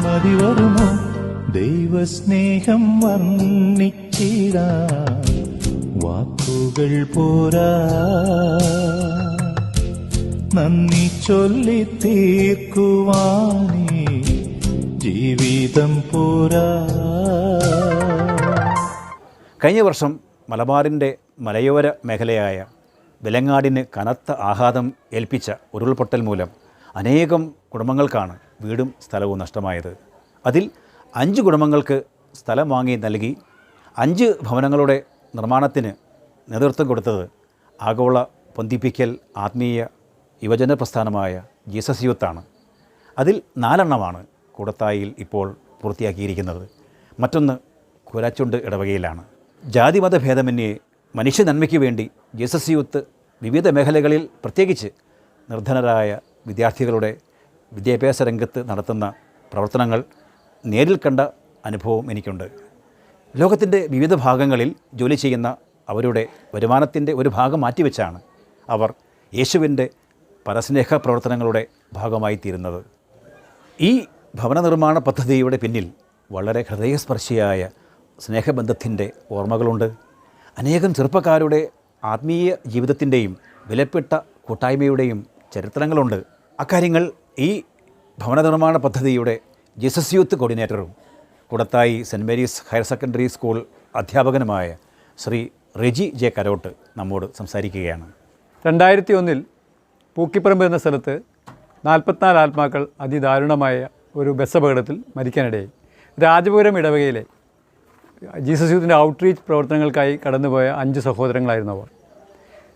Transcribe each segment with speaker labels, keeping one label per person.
Speaker 1: മതി വരുമോ? ദൈവസ്നേഹം വർണിച്ചിടാ. വാക്കുകൾ പോരാ. നന്ദി ചൊല്ലി തീർക്കുവാനേ. ജീവിതം പോരാ.
Speaker 2: കഴിഞ്ഞ വർഷം മലബാറിന്റെ മലയോര മേഖലയായ വിലങ്ങാടിന് കനത്ത ആഘാതം ഏൽപ്പിച്ച ഉരുൾപൊട്ടൽ മൂലം അനേകം കുടുംബങ്ങൾക്കാണ് വീടും സ്ഥലവും നഷ്ടമായത്. അതിൽ അഞ്ച് കുടുംബങ്ങൾക്ക് സ്ഥലം വാങ്ങി നൽകി അഞ്ച് ഭവനങ്ങളുടെ നിർമ്മാണത്തിന് നേതൃത്വം കൊടുത്തത് ആഗോള പൊന്തിപ്പിക്കൽ ആത്മീയ യുവജന പ്രസ്ഥാനമായ ജീസസ് യൂത്താണ് അതിൽ നാലെണ്ണമാണ് കൂടത്തായിൽ ഇപ്പോൾ പൂർത്തിയാക്കിയിരിക്കുന്നത്. മറ്റൊന്ന് കുരാച്ചുണ്ട് ഇടവകയിലാണ്. ജാതിമത ഭേദമന്യേ മനുഷ്യ നന്മയ്ക്ക് വേണ്ടി ജീസസ് യൂത്ത് വിവിധ മേഖലകളിൽ പ്രത്യേകിച്ച് നിർധനരായ വിദ്യാർത്ഥികളുടെ വിദ്യാഭ്യാസ രംഗത്ത് നടത്തുന്ന പ്രവർത്തനങ്ങൾ നേരിൽ കണ്ട അനുഭവം എനിക്കുണ്ട്. ലോകത്തിന്റെ വിവിധ ഭാഗങ്ങളിൽ ജോലി ചെയ്യുന്ന അവരുടെ വരുമാനത്തിന്റെ ഒരു ഭാഗം മാറ്റിവെച്ചാണ് അവർ യേശുവിന്റെ പരസ്നേഹ പ്രവർത്തനങ്ങളുടെ ഭാഗമായി തീരുന്നത്. ഈ ഭവന നിർമ്മാണ പദ്ധതിയുടെ പിന്നിൽ വളരെ ഹൃദയസ്പർശിയായ സ്നേഹബന്ധത്തിന്റെ ഓർമ്മകളുണ്ട്. അനേകം ചെറുപ്പക്കാരുടെ ആത്മീയ ജീവിതത്തിന്റെയും വിലപ്പെട്ട കൂട്ടായ്മയുടെയും ചരിത്രങ്ങളുണ്ട്. അക്കാര്യങ്ങൾ ഈ ഭവന നിർമ്മാണ പദ്ധതിയുടെ Jesus youth കോർഡിനേറ്ററും Koodathai Saint Mary's higher secondary school അധ്യാപകനുമായ Shri Reji J Karott നമ്മോട് സംസാരിക്കുകയാണ്.
Speaker 3: രണ്ടായിരത്തി ഒന്നിൽ പൂക്കിപ്പറമ്പ് എന്ന സ്ഥലത്ത് നാൽപ്പത്തിനാല് ആത്മാക്കൾ അതിദാരുണമായ ഒരു ബസ് അപകടത്തിൽ മരിക്കാനിടയായി. രാജപുരം ഇടവകയിലെ ജീസസ് യൂത്തിന്റെ ഔട്ട്റീച്ച് പ്രവർത്തനങ്ങൾക്കായി കടന്നുപോയ അഞ്ച് സഹോദരങ്ങളായിരുന്നു അവർ.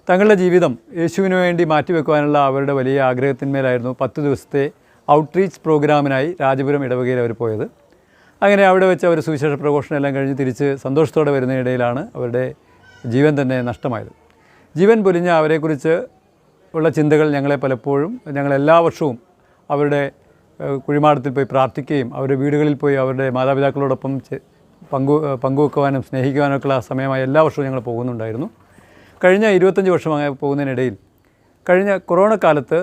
Speaker 3: തങ്ങളുടെ ജീവിതം യേശുവിന് വേണ്ടി മാറ്റിവെക്കുവാനുള്ള അവരുടെ വലിയ ആഗ്രഹത്തിന്മേലായിരുന്നു പത്ത് ദിവസത്തെ ഔട്ട്റീച്ച് പ്രോഗ്രാമിനായി രാജപുരം ഇടവകയിൽ അവർ പോയത്. അങ്ങനെ അവിടെ വെച്ച് അവർ സുവിശേഷ പ്രഘോഷണം എല്ലാം കഴിഞ്ഞ് തിരിച്ച് സന്തോഷത്തോടെ വരുന്നതിനിടയിലാണ് അവരുടെ ജീവൻ തന്നെ നഷ്ടമായത്. ജീവൻ പൊലിഞ്ഞ അവരെക്കുറിച്ച് ഉള്ള ചിന്തകൾ ഞങ്ങളെ പലപ്പോഴും ഞങ്ങളെല്ലാ വർഷവും അവരുടെ കുഴിമാടത്തിൽ പോയി പ്രാർത്ഥിക്കുകയും അവരുടെ വീടുകളിൽ പോയി അവരുടെ മാതാപിതാക്കളോടൊപ്പം പങ്കു പങ്കുവെക്കുവാനും സ്നേഹിക്കുവാനും ഒക്കെയുള്ള സമയമായി എല്ലാ വർഷവും ഞങ്ങൾ പോകുന്നുണ്ടായിരുന്നു. കഴിഞ്ഞ ഇരുപത്തഞ്ച് വർഷമായി പോകുന്നതിനിടയിൽ കഴിഞ്ഞ കൊറോണ കാലത്ത്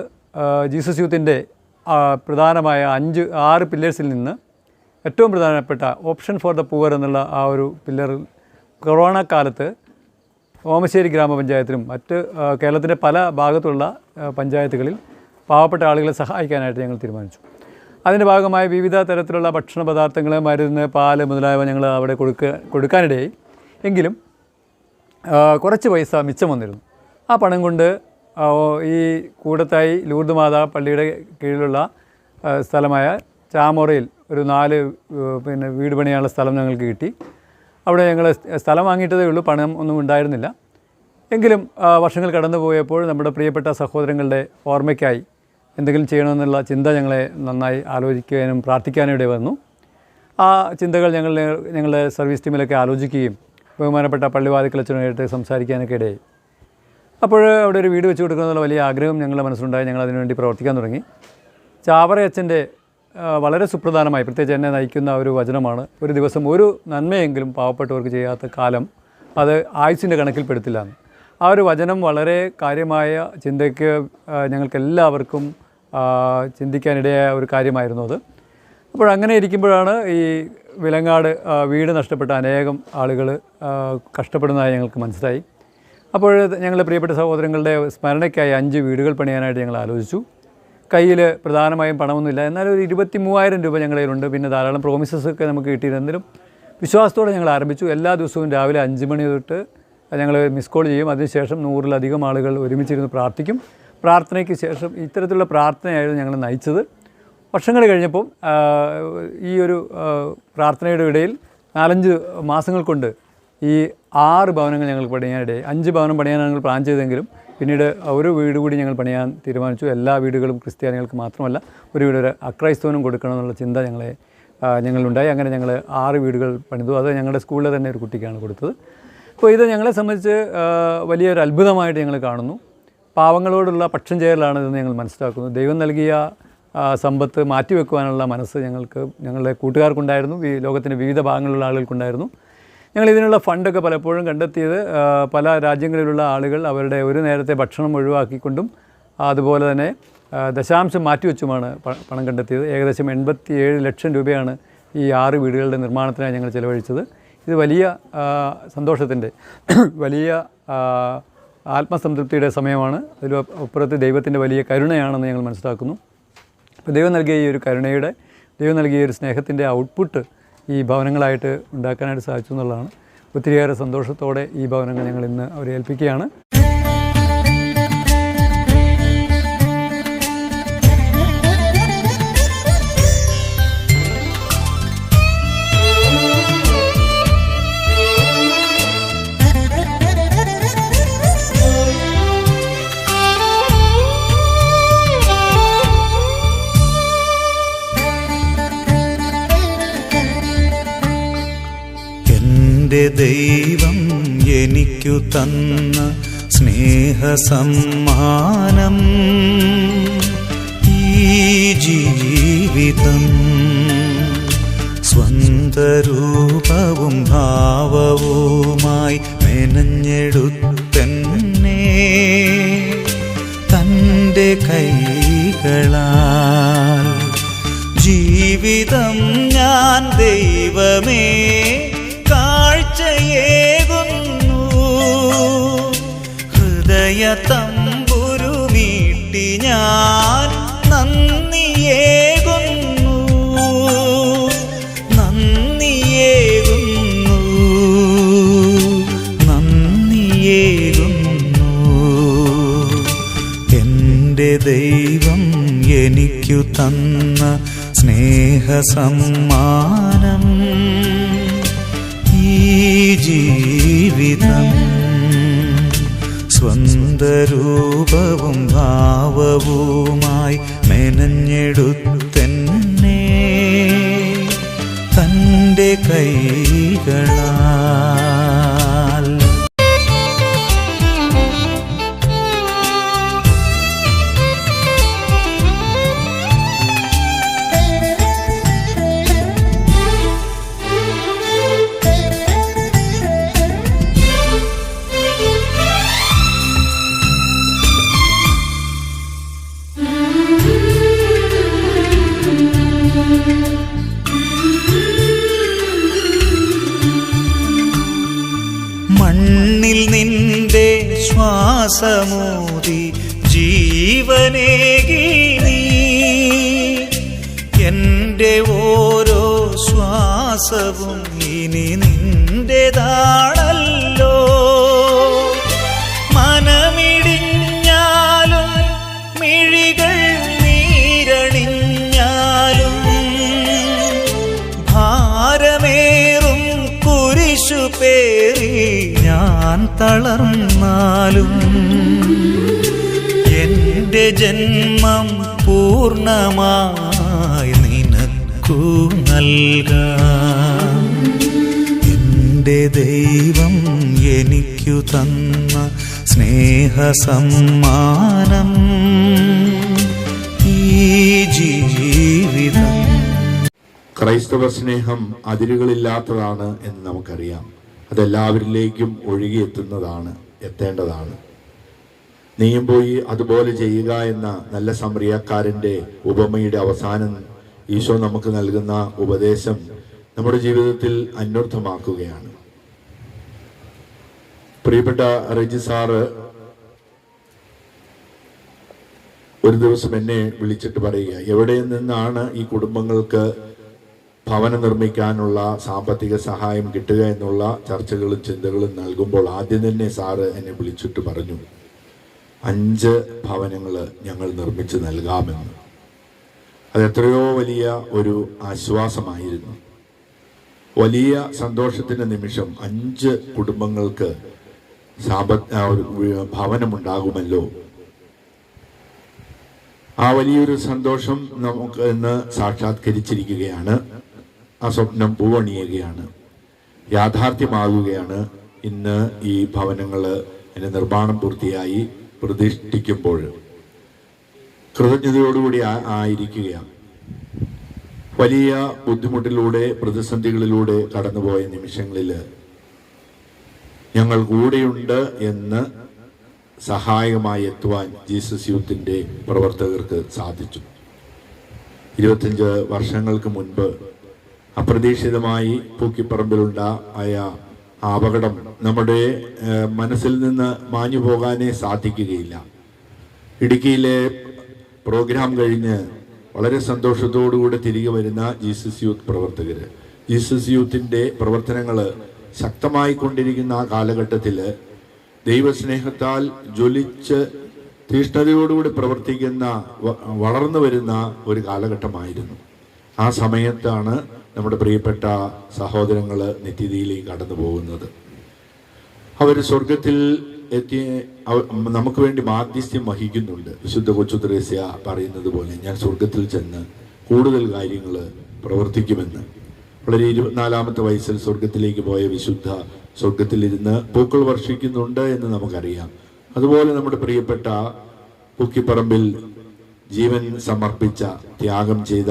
Speaker 3: ജീസസ് യൂത്തിന്റെ പ്രധാനമായ അഞ്ച് ആറ് പില്ലേഴ്സിൽ നിന്ന് ഏറ്റവും പ്രധാനപ്പെട്ട ഓപ്ഷൻ ഫോർ ദ പൂവർ എന്നുള്ള ആ ഒരു പില്ലറിൽ കൊറോണ കാലത്ത് ഓമശ്ശേരി ഗ്രാമപഞ്ചായത്തിലും മറ്റ് കേരളത്തിന്റെ പല ഭാഗത്തുള്ള പഞ്ചായത്തുകളിൽ പാവപ്പെട്ട ആളുകളെ സഹായിക്കാനായിട്ട് ഞങ്ങൾ തീരുമാനിച്ചു. അതിന്റെ ഭാഗമായി വിവിധ തരത്തിലുള്ള ഭക്ഷണ പദാർത്ഥങ്ങൾ മരുന്ന് പാൽ മുതലായവ ഞങ്ങൾ അവിടെ കൊടുക്ക കൊടുക്കാനിടയായി. എങ്കിലും കുറച്ച് പൈസ മിച്ചം വന്നിരുന്നു. ആ പണം കൊണ്ട് ഈ കൂടത്തായി ലൂർദ് മാതാ പള്ളിയുടെ കീഴിലുള്ള സ്ഥലമായ ചാമോറയിൽ ഒരു നാല് പിന്നെ വീട് പണിയാനുള്ള സ്ഥലം ഞങ്ങൾക്ക് കിട്ടി. അവിടെ ഞങ്ങൾ സ്ഥലം വാങ്ങിയിട്ടതേ ഉള്ളൂ പണം ഒന്നും ഉണ്ടായിരുന്നില്ല. എങ്കിലും വർഷങ്ങൾ കടന്നു പോയപ്പോൾ നമ്മുടെ പ്രിയപ്പെട്ട സഹോദരങ്ങളുടെ ഓർമ്മയ്ക്കായി എന്തെങ്കിലും ചെയ്യണമെന്നുള്ള ചിന്ത ഞങ്ങളെ നന്നായി ആലോചിക്കാനും പ്രാർത്ഥിക്കാനും ഇടയിൽ വന്നു ആ ചിന്തകൾ ഞങ്ങൾ ഞങ്ങളുടെ സർവീസ് ടീമിലൊക്കെ ആലോചിക്കുകയും ബഹുമാനപ്പെട്ട പള്ളിവാതിക്കലച്ചനുമായിട്ട് സംസാരിക്കാനൊക്കെ ഇടയായി. അപ്പോൾ അവിടെ ഒരു വീട് വെച്ച് കൊടുക്കണമെന്നുള്ള വലിയ ആഗ്രഹം ഞങ്ങളുടെ മനസ്സിലുണ്ടായി. ഞങ്ങൾ അതിനുവേണ്ടി പ്രവർത്തിക്കാൻ തുടങ്ങി. ചാവറ അച്ഛന്റെ ആ, വളരെ സുപ്രധാനമായി പ്രത്യേകിച്ച് എന്നെ നയിക്കുന്ന ഒരു വചനമാണ് ഒരു ദിവസം ഒരു നന്മയെങ്കിലും പാവപ്പെട്ടവർക്ക് ചെയ്യാത്ത കാലം അത് ആയുസിന്റെ കണക്കിൽപ്പെടുത്തില്ല എന്ന് ആ ഒരു വചനം വളരെ കാര്യമായ ചിന്തയ്ക്ക് ഞങ്ങൾക്ക് എല്ലാവർക്കും ചിന്തിക്കാനിടയായ ഒരു കാര്യമായിരുന്നു അത്. അപ്പോൾ അങ്ങനെ ഇരിക്കുമ്പോഴാണ് ഈ വിലങ്ങാട് വീട് നഷ്ടപ്പെട്ട അനേകം ആളുകൾ കഷ്ടപ്പെടുന്നതായി ഞങ്ങൾക്ക് മനസ്സിലായി. അപ്പോൾ ഞങ്ങളുടെ പ്രിയപ്പെട്ട സഹോദരങ്ങളുടെ സ്മരണയ്ക്കായി അഞ്ച് വീടുകൾ പണിയാനായിട്ട് ഞങ്ങൾ ആലോചിച്ചു. കയ്യിൽ പ്രധാനമായും പണമൊന്നുമില്ല. എന്നാലും ഒരു ഇരുപത്തി മൂവായിരം രൂപ ഞങ്ങളുടെ കയ്യിലുണ്ട്. പിന്നെ ധാരാളം പ്രോമിസസ് ഒക്കെ നമുക്ക് കിട്ടിയിരുന്നെങ്കിലും വിശ്വാസത്തോടെ ഞങ്ങൾ ആരംഭിച്ചു. എല്ലാ ദിവസവും രാവിലെ അഞ്ച് മണി തൊട്ട് ഞങ്ങൾ മിസ് കോൾ ചെയ്യും. അതിനുശേഷം നൂറിലധികം ആളുകൾ ഒരുമിച്ചിരുന്ന് പ്രാർത്ഥിക്കും. പ്രാർത്ഥനയ്ക്ക് ശേഷം ഇത്തരത്തിലുള്ള പ്രാർത്ഥനയായിരുന്നു ഞങ്ങൾ നയിച്ചത്. വർഷങ്ങൾ കഴിഞ്ഞപ്പം ഈ ഒരു പ്രാർത്ഥനയുടെ ഇടയിൽ നാലഞ്ച് മാസങ്ങൾ കൊണ്ട് ഈ ആറ് ഭവനങ്ങൾ ഞങ്ങൾ പണിയാനിടയായി. അഞ്ച് ഭവനം പണിയാനാണ് ഞങ്ങൾ പ്ലാൻ ചെയ്തെങ്കിലും പിന്നീട് ഒരു വീട് കൂടി ഞങ്ങൾ പണിയാൻ തീരുമാനിച്ചു. എല്ലാ വീടുകളും ക്രിസ്ത്യാനികൾക്ക് മാത്രമല്ല ഒരു വീട് ഒരു അക്രൈസ്തവനും കൊടുക്കണമെന്നുള്ള ചിന്ത ഞങ്ങളെ ഞങ്ങളുണ്ടായി അങ്ങനെ ഞങ്ങൾ ആറ് വീടുകൾ പണിതു. അത് ഞങ്ങളുടെ സ്കൂളിലെ തന്നെ ഒരു കുട്ടിക്കാണ് കൊടുത്തത്. അപ്പോൾ ഇത് ഞങ്ങളെ സംബന്ധിച്ച് വലിയൊരു അത്ഭുതമായിട്ട് ഞങ്ങൾ കാണുന്നു. പാവങ്ങളോടുള്ള പക്ഷം ചേരലാണ് ഇതെന്ന് ഞങ്ങൾ മനസ്സിലാക്കുന്നു. ദൈവം നൽകിയ സമ്പത്ത് മാറ്റിവെക്കുവാനുള്ള മനസ്സ് ഞങ്ങൾക്ക് ഞങ്ങളുടെ കൂട്ടുകാർക്കുണ്ടായിരുന്നു. ഈ ലോകത്തിന്റെ വിവിധ ഭാഗങ്ങളിലുള്ള ആളുകൾക്കുണ്ടായിരുന്നു. ഞങ്ങൾ ഇതിനുള്ള ഫണ്ടൊക്കെ പലപ്പോഴും കണ്ടെത്തിയത് പല രാജ്യങ്ങളിലുള്ള ആളുകൾ അവരുടെ ഒരു നേരത്തെ ഭക്ഷണം ഒഴിവാക്കിക്കൊണ്ടും അതുപോലെ തന്നെ ദശാംശം മാറ്റിവെച്ചുമാണ് പണം കണ്ടെത്തിയത്. ഏകദേശം എൺപത്തി ഏഴ് ലക്ഷം രൂപയാണ് ഈ ആറ് വീടുകളുടെ നിർമ്മാണത്തിനായി ഞങ്ങൾ ചിലവഴിച്ചത്. ഇത് വലിയ സന്തോഷത്തിന്റെ വലിയ ആത്മസംതൃപ്തിയുടെ സമയമാണ്. അതിൽ അപ്പുറത്ത് ദൈവത്തിന്റെ വലിയ കരുണയാണെന്ന് ഞങ്ങൾ മനസ്സിലാക്കുന്നു. അപ്പോൾ ദൈവം നൽകിയ ഈ ഒരു കരുണയുടെ ദൈവം നൽകിയ ഒരു സ്നേഹത്തിന്റെ ഔട്ട്പുട്ട് ഈ ഭവനങ്ങളായിട്ട് ഉണ്ടാക്കാനായിട്ട് സാധിച്ചു എന്നുള്ളതാണ്. ഒത്തിരിയേറെ സന്തോഷത്തോടെ ഈ ഭവനങ്ങൾ ഞങ്ങൾ ഇന്ന് അവരെ ഏൽപ്പിക്കുകയാണ്.
Speaker 4: എന്റെ ദൈവം എനിക്കു തന്ന സ്നേഹസമ്മാനം. ഈ ജീവിതം സ്വന്തരൂപവും ഭാവവുമായി മെനഞ്ഞെടുത്തന്നെ തന്റെ കൈകളാൽ. ജീവിതം ഞാൻ ദൈവമേ കാഴ്ചയേകുന്നു ഹൃദയ തമ്പുരു വീട്ടി ഞാൻ നന്ദിയേകുന്നു നന്ദിയേകുന്നു നന്ദിയേകുന്നു എന്റെ ദൈവം എനിക്കു തന്ന സ്നേഹസമ്മാനം. ഈ ജീവിതം. സ്വന്തരൂപവും ഭാവവുമായി മെനഞ്ഞെടുത്തെന്നെ തന്റെ കൈകളാൽ ശ്വാസമൂതി ജീവനേകി നീ. എന്റെ ഓരോ ശ്വാസവും ഇനി നിന്റേതാണല്ലോ മനമിടിഞ്ഞാലും മിഴികൾ നീരണിഞ്ഞാലും ഭാരമേറും കുരിശു പേറി ഞാൻ തളർന്നാലും എന്റെ ജന്മം പൂർണമായി നിനക്കു നൽകാം. എന്റെ ദൈവം എനിക്കു തന്ന സ്നേഹസമ്മാനം ഈ ജീവിതം.
Speaker 5: ക്രൈസ്തവ സ്നേഹം അതിരുകളില്ലാത്തതാണ് എന്ന് നമുക്കറിയാം. അതെല്ലാവരിലേക്കും ഒഴുകിയെത്തുന്നതാണ്. എത്തേണ്ടതാണ്. നീയും പോയി അതുപോലെ ചെയ്യുക എന്ന നല്ല സമറിയക്കാരന്റെ ഉപമയുടെ അവസാനം ഈശോ നമുക്ക് നൽകുന്ന ഉപദേശം നമ്മുടെ ജീവിതത്തിൽ അന്വർത്ഥമാക്കുകയാണ്. പ്രിയപ്പെട്ട റെജി സാറ് ഒരു ദിവസം എന്നെ വിളിച്ചിട്ട് പറയുക എവിടെ നിന്നാണ് ഈ കുടുംബങ്ങൾക്ക് ഭവനം നിർമ്മിക്കാനുള്ള സാമ്പത്തിക സഹായം കിട്ടുക എന്നുള്ള ചർച്ചകളും ചിന്തകളും നൽകുമ്പോൾ ആദ്യം തന്നെ സാറ് എന്നെ വിളിച്ചിട്ട് പറഞ്ഞു അഞ്ച് ഭവനങ്ങൾ ഞങ്ങൾ നിർമ്മിച്ച് നൽകാമെന്ന്. അത് എത്രയോ വലിയ ഒരു ആശ്വാസമായിരുന്നു. വലിയ സന്തോഷത്തിന്റെ നിമിഷം അഞ്ച് കുടുംബങ്ങൾക്ക് വി- ഭവനമുണ്ടാകുമല്ലോ. ആ വലിയൊരു സന്തോഷം നമുക്ക് ഇന്ന് സാക്ഷാത്കരിച്ചിരിക്കുകയാണ്. ആ സ്വപ്നം പൂവണിയുകയാണ്. യാഥാർത്ഥ്യമാകുകയാണ് ഇന്ന് ഈ ഭവനങ്ങൾ അതിന്റെ നിർമ്മാണം പൂർത്തിയായി പ്രതിഷ്ഠിക്കുമ്പോൾ. കൃതജ്ഞതയോടുകൂടി ആയിരിക്കുകയാണ്. വലിയ ബുദ്ധിമുട്ടിലൂടെ പ്രതിസന്ധികളിലൂടെ കടന്നുപോയ നിമിഷങ്ങളിൽ ഞങ്ങൾ കൂടെയുണ്ട് എന്ന് സഹായകമായി എത്തുവാൻ ജീസസ് യൂത്തിന്റെ പ്രവർത്തകർക്ക് സാധിച്ചു. ഇരുപത്തഞ്ച് വർഷങ്ങൾക്ക് മുൻപ് അപ്രതീക്ഷിതമായി പൂക്കിപ്പറമ്പിലുണ്ടായ ആ അപകടം നമ്മുടെ മനസ്സിൽ നിന്ന് മാഞ്ഞു പോകാനേ സാധിക്കുകയില്ല. ഇടുക്കിയിലെ പ്രോഗ്രാം കഴിഞ്ഞ് വളരെ സന്തോഷത്തോടുകൂടി തിരികെ വരുന്ന ജീസസ് യൂത്ത് പ്രവർത്തകർ ജീസസ് യൂത്തിന്റെ പ്രവർത്തനങ്ങൾ ശക്തമായി കൊണ്ടിരിക്കുന്ന ആ കാലഘട്ടത്തിൽ ദൈവസ്നേഹത്താൽ ജ്വലിച്ച് തീഷ്ണതയോടുകൂടി പ്രവർത്തിക്കുന്ന വളർന്നു വരുന്ന ഒരു കാലഘട്ടമായിരുന്നു. ആ സമയത്താണ് നമ്മുടെ പ്രിയപ്പെട്ട സഹോദരങ്ങൾ നിത്യതയിലേക്ക് കടന്നു പോകുന്നത്. അവർ സ്വർഗത്തിൽ എത്തി നമുക്ക് വേണ്ടി മാധ്യസ്ഥ്യം വഹിക്കുന്നുണ്ട്. വിശുദ്ധ കൊച്ചു ത്രേസ്യ പറയുന്നത് പോലെ ഞാൻ സ്വർഗത്തിൽ ചെന്ന് കൂടുതൽ കാര്യങ്ങൾ പ്രവർത്തിക്കുമെന്ന്. വളരെ ഇരുപത്തിനാലാമത്തെ വയസ്സിൽ സ്വർഗത്തിലേക്ക് പോയ വിശുദ്ധ സ്വർഗത്തിലിരുന്ന് പൂക്കൾ വർഷിക്കുന്നുണ്ട് എന്ന് നമുക്കറിയാം. അതുപോലെ നമ്മുടെ പ്രിയപ്പെട്ട പൂക്കിപ്പറമ്പിൽ ജീവൻ സമർപ്പിച്ച ത്യാഗം ചെയ്ത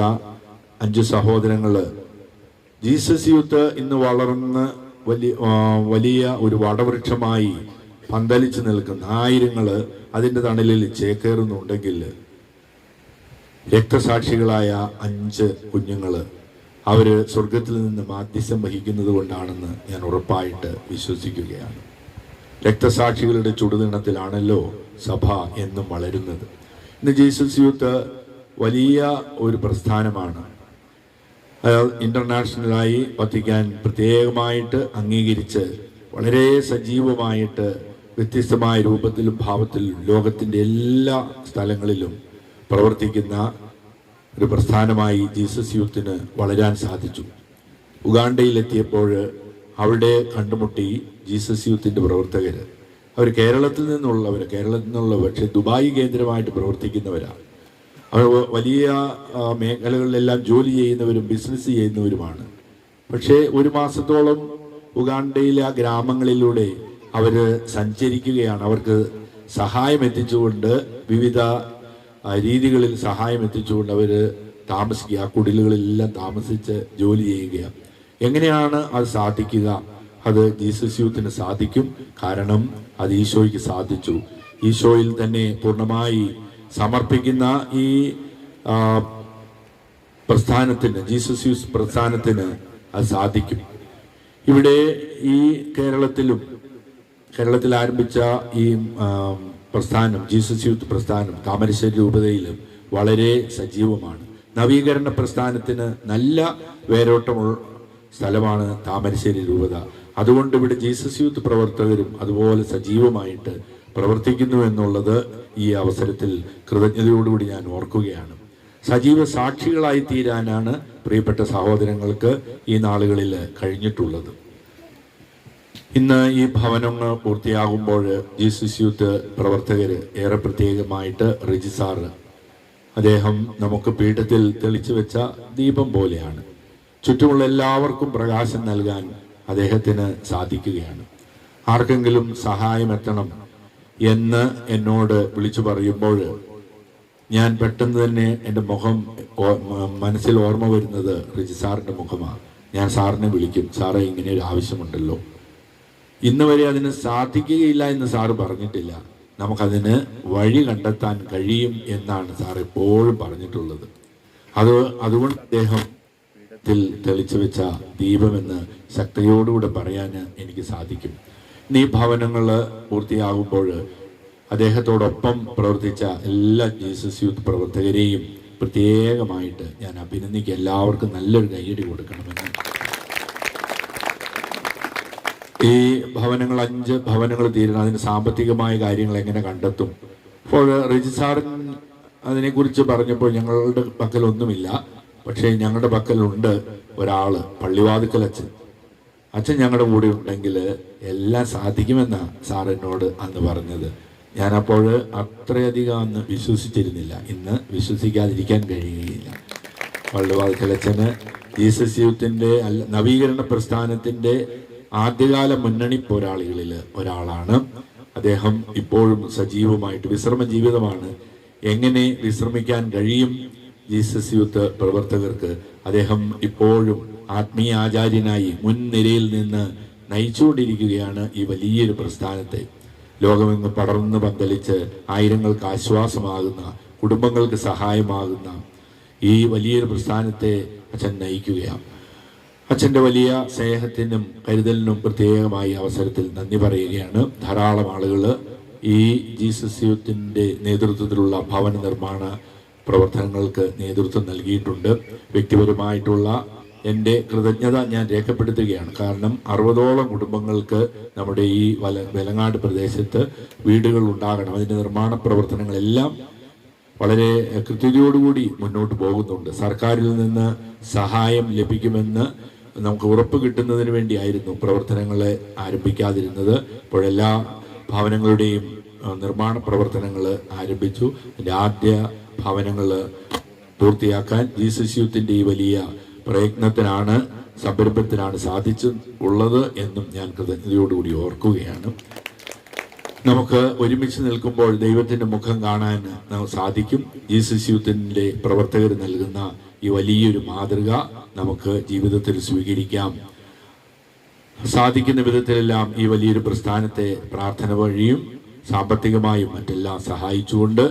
Speaker 5: അഞ്ചു സഹോദരങ്ങൾ ജീസസ് യൂത്ത് ഇന്ന് വളർന്ന് വലിയ വലിയ ഒരു വടവൃക്ഷമായി പന്തലിച്ചു നിൽക്കുന്ന ആയിരങ്ങൾ അതിന്റെ തണലിൽ ചേക്കേറുന്നുണ്ടെങ്കിൽ രക്തസാക്ഷികളായ അഞ്ച് കുഞ്ഞുങ്ങൾ അവർ സ്വർഗത്തിൽ നിന്ന് മാധ്യസ്ഥം വഹിക്കുന്നത് കൊണ്ടാണെന്ന് ഞാൻ ഉറപ്പായിട്ട് വിശ്വസിക്കുകയാണ്. രക്തസാക്ഷികളുടെ ചുടുതിണത്തിലാണല്ലോ സഭ എന്നും വളരുന്നത്. ഇന്ന് ജീസസ് യൂത്ത് വലിയ ഒരു പ്രസ്ഥാനമാണ്. അത് ഇന്റർനാഷണലായി വത്തിക്കാൻ പ്രത്യേകമായിട്ട് അംഗീകരിച്ച് വളരെ സജീവമായിട്ട് വ്യത്യസ്തമായ രൂപത്തിലും ഭാവത്തിലും ലോകത്തിന്റെ എല്ലാ സ്ഥലങ്ങളിലും പ്രവർത്തിക്കുന്ന ഒരു പ്രസ്ഥാനമായി ജീസസ് യൂത്തിന് വളരാൻ സാധിച്ചു. ഉഗാണ്ടയിലെത്തിയപ്പോൾ അവിടെ കണ്ടുമുട്ടി ജീസസ് യൂത്തിന്റെ പ്രവർത്തകർ അവർ കേരളത്തിൽ നിന്നുള്ളവർ കേരളത്തിൽ നിന്നുള്ളവർ പക്ഷേ ദുബായ് കേന്ദ്രമായിട്ട് പ്രവർത്തിക്കുന്നവരാണ്. വലിയ മേഖലകളിലെല്ലാം ജോലി ചെയ്യുന്നവരും ബിസിനസ് ചെയ്യുന്നവരുമാണ്. പക്ഷേ ഒരു മാസത്തോളം ഉഗാണ്ടയിലെ ആ ഗ്രാമങ്ങളിലൂടെ അവർ സഞ്ചരിക്കുകയാണ്. അവർക്ക് സഹായം എത്തിച്ചുകൊണ്ട് വിവിധ രീതികളിൽ സഹായം എത്തിച്ചുകൊണ്ട് അവർ താമസിക്കുക. ആ കുടിലുകളിലെല്ലാം താമസിച്ച് ജോലി ചെയ്യുക. എങ്ങനെയാണ് അത് സാധിക്കുക? അത് ജീസസ് യൂത്തിന് സാധിക്കും. കാരണം അത് ഈശോയ്ക്ക് സാധിച്ചു. ഈശോയിൽ തന്നെ പൂർണമായി സമർപ്പിക്കുന്ന ഈ പ്രസ്ഥാനത്തിന് ജീസസ് യൂസ് പ്രസ്ഥാനത്തിന് അത് സാധിക്കും. ഇവിടെ ഈ കേരളത്തിലും കേരളത്തിൽ ആരംഭിച്ച ഈ പ്രസ്ഥാനം ജീസസ് യൂത്ത് പ്രസ്ഥാനം താമരശ്ശേരി രൂപതയിലും വളരെ സജീവമാണ്. നവീകരണ പ്രസ്ഥാനത്തിന് നല്ല വേരോട്ടമുള്ള സ്ഥലമാണ് താമരശ്ശേരി രൂപത. അതുകൊണ്ട് ഇവിടെ ജീസസ് യൂത്ത് പ്രവർത്തകരും അതുപോലെ സജീവമായിട്ട് പ്രവർത്തിക്കുന്നു എന്നുള്ളത് ഈ അവസരത്തിൽ കൃതജ്ഞതയോടുകൂടി ഞാൻ ഓർക്കുകയാണ്. സജീവ സാക്ഷികളായി തീരാനാണ് പ്രിയപ്പെട്ട സഹോദരങ്ങൾക്ക് ഈ നാളുകളിൽ കഴിഞ്ഞിട്ടുള്ളത്. ഇന്ന് ഈ ഭവനം പൂർത്തിയാകുമ്പോൾ ജീസസ് യൂത്ത് പ്രവർത്തകർ ഏറെ പ്രത്യേകമായിട്ട് റിജി അദ്ദേഹം നമുക്ക് പീഠത്തിൽ തെളിച്ചു വെച്ച ദീപം പോലെയാണ്. ചുറ്റുമുള്ള എല്ലാവർക്കും പ്രകാശം നൽകാൻ അദ്ദേഹത്തിന് സാധിക്കുകയാണ്. ആർക്കെങ്കിലും സഹായം എത്തണം എന്ന് എന്നോട് വിളിച്ചു പറയുമ്പോൾ ഞാൻ പെട്ടെന്ന് തന്നെ എന്റെ മുഖം മനസ്സിൽ ഓർമ്മ വരുന്നത് റിജി സാറിന്റെ മുഖമാണ്. ഞാൻ സാറിനെ വിളിക്കും. സാറേ ഇങ്ങനെ ഒരു ആവശ്യമുണ്ടല്ലോ. ഇന്ന് വരെ അതിന് സാധിക്കുകയില്ല എന്ന് സാറ് പറഞ്ഞിട്ടില്ല. നമുക്കതിന് വഴി കണ്ടെത്താൻ കഴിയും എന്നാണ് സാർ എപ്പോഴും പറഞ്ഞിട്ടുള്ളത്. അത് അതുകൊണ്ട് അദ്ദേഹം തെളിച്ചു വെച്ച ദീപമെന്ന് ശക്തിയോടുകൂടെ പറയാൻ എനിക്ക് സാധിക്കും. ഈ ഭവനങ്ങൾ പൂർത്തിയാകുമ്പോൾ അദ്ദേഹത്തോടൊപ്പം പ്രവർത്തിച്ച എല്ലാ ജീസസ് യൂത്ത് പ്രവർത്തകരെയും പ്രത്യേകമായിട്ട് ഞാൻ അഭിനന്ദിക്കുക. എല്ലാവർക്കും നല്ലൊരു കൈയടി കൊടുക്കണമെന്ന്. ഈ ഭവനങ്ങൾ അഞ്ച് ഭവനങ്ങൾ തീരണം. അതിന് സാമ്പത്തികമായ കാര്യങ്ങൾ എങ്ങനെ കണ്ടെത്തും? അപ്പോൾ സാറൻ അതിനെക്കുറിച്ച് പറഞ്ഞപ്പോൾ ഞങ്ങളുടെ പക്കലൊന്നുമില്ല. പക്ഷേ ഞങ്ങളുടെ പക്കലുണ്ട് ഒരാൾ പള്ളിവാതുക്കൽ അച്ഛൻ. അച്ഛൻ ഞങ്ങളുടെ കൂടെ ഉണ്ടെങ്കിൽ എല്ലാം സാധിക്കുമെന്നാണ് സാർ എന്നോട് അന്ന് പറഞ്ഞത്. ഞാനപ്പോൾ അത്രയധികം അന്ന് വിശ്വസിച്ചിരുന്നില്ല. ഇന്ന് വിശ്വസിക്കാതിരിക്കാൻ കഴിയുകയില്ല. വള്ളുവാതിക്കലച്ചന് ജീസസ് യൂത്തിന്റെ അല്ല നവീകരണ പ്രസ്ഥാനത്തിന്റെ ആദ്യകാല മുന്നണി പോരാളികളിൽ ഒരാളാണ്. അദ്ദേഹം ഇപ്പോഴും സജീവമായിട്ട് വിശ്രമ ജീവിതമാണ്. എങ്ങനെ വിശ്രമിക്കാൻ കഴിയും ജീസസ് യൂത്ത് പ്രവർത്തകർക്ക്? അദ്ദേഹം ഇപ്പോഴും ആത്മീയ ആചാര്യനായി മുൻനിരയിൽ നിന്ന് നയിച്ചുകൊണ്ടിരിക്കുകയാണ് ഈ വലിയൊരു പ്രസ്ഥാനത്തെ. ലോകമെങ്ങ് പടർന്ന് പന്തലിച്ച് ആയിരങ്ങൾക്ക് ആശ്വാസമാകുന്ന കുടുംബങ്ങൾക്ക് സഹായമാകുന്ന ഈ വലിയൊരു പ്രസ്ഥാനത്തെ അച്ഛൻ നയിക്കുകയാണ്. അച്ഛന്റെ വലിയ സ്നേഹത്തിനും കരുതലിനും പ്രത്യേകമായി അവസരത്തിൽ നന്ദി പറയുകയാണ്. ധാരാളം ആളുകൾ ഈ ജീസസ് യൂത്തിന്റെ നേതൃത്വത്തിലുള്ള ഭവന നിർമ്മാണ പ്രവർത്തനങ്ങൾക്ക് നേതൃത്വം നൽകിയിട്ടുണ്ട്. വ്യക്തിപരമായിട്ടുള്ള എന്റെ കൃതജ്ഞത ഞാൻ രേഖപ്പെടുത്തുകയാണ്. കാരണം അറുപതോളം കുടുംബങ്ങൾക്ക് നമ്മുടെ ഈ വല വെലങ്ങാട് പ്രദേശത്ത് വീടുകൾ ഉണ്ടാകണം. അതിന്റെ നിർമ്മാണ പ്രവർത്തനങ്ങളെല്ലാം വളരെ കൃത്യതയോടുകൂടി മുന്നോട്ട് പോകുന്നുണ്ട്. സർക്കാരിൽ നിന്ന് സഹായം ലഭിക്കുമെന്ന് നമുക്ക് ഉറപ്പ് കിട്ടുന്നതിന് വേണ്ടിയായിരുന്നു പ്രവർത്തനങ്ങളെ ആരംഭിക്കാതിരുന്നത്. ഇപ്പോഴെല്ലാ ഭവനങ്ങളുടെയും നിർമ്മാണ പ്രവർത്തനങ്ങൾ ആരംഭിച്ചു. അതിന്റെ ആദ്യ ഭവനങ്ങൾ പൂർത്തിയാക്കാൻ ജീസസ് യൂത്തിന്റെ ഈ വലിയ പ്രയത്നത്തിനാണ് സംരംഭത്തിനാണ് സാധിച്ചു ഉള്ളത് എന്നും ഞാൻ കൃതജ്ഞതയോടുകൂടി ഓർക്കുകയാണ്. നമുക്ക് ഒരുമിച്ച് നിൽക്കുമ്പോൾ ദൈവത്തിന്റെ മുഖം കാണാൻ നമുക്ക് സാധിക്കും. ജീസസ് യൂത്തിന്റെ പ്രവർത്തകർ നൽകുന്ന ഈ വലിയൊരു മാതൃക നമുക്ക് ജീവിതത്തിൽ സ്വീകരിക്കാം. സാധിക്കുന്ന വിധത്തിലെല്ലാം ഈ വലിയൊരു പ്രസ്ഥാനത്തെ പ്രാർത്ഥന വഴിയും സാമ്പത്തികമായും മറ്റെല്ലാം സഹായിച്ചുകൊണ്ട്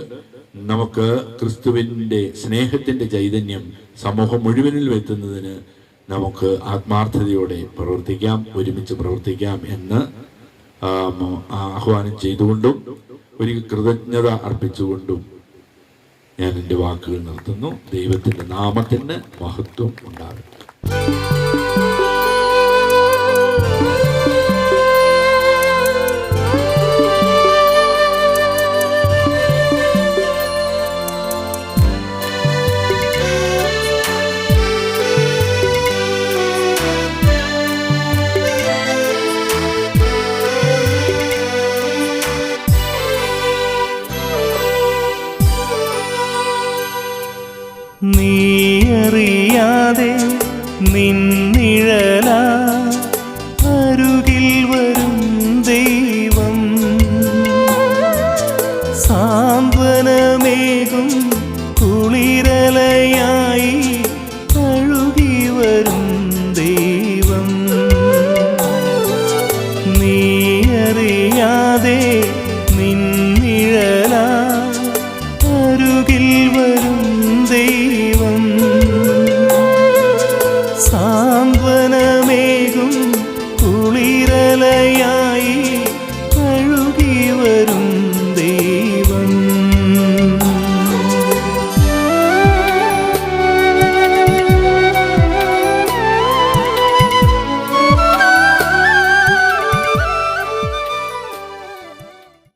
Speaker 5: നമുക്ക് ക്രിസ്തുവിന്റെ സ്നേഹത്തിന്റെ ചൈതന്യം സമൂഹം മുഴുവനിൽ എത്തുന്നതിന് നമുക്ക് ആത്മാർത്ഥതയോടെ പ്രവർത്തിക്കാം ഒരുമിച്ച് പ്രവർത്തിക്കാം എന്ന് ആഹ്വാനം ചെയ്തുകൊണ്ടും ഒരു കൃതജ്ഞത അർപ്പിച്ചുകൊണ്ടും ഞാൻ എന്റെ വാക്കുകൾ നിർത്തുന്നു. ദൈവത്തിന്റെ നാമത്തിന് മഹത്വം ഉണ്ടാകട്ടെ. നിന്നിഴല അരുകിൽ വരും ദൈവം. സാന്ത്വനമേകും കുളിരലയായി കഴുകി വരും ദൈവം.
Speaker 4: നീ അറിയാതെ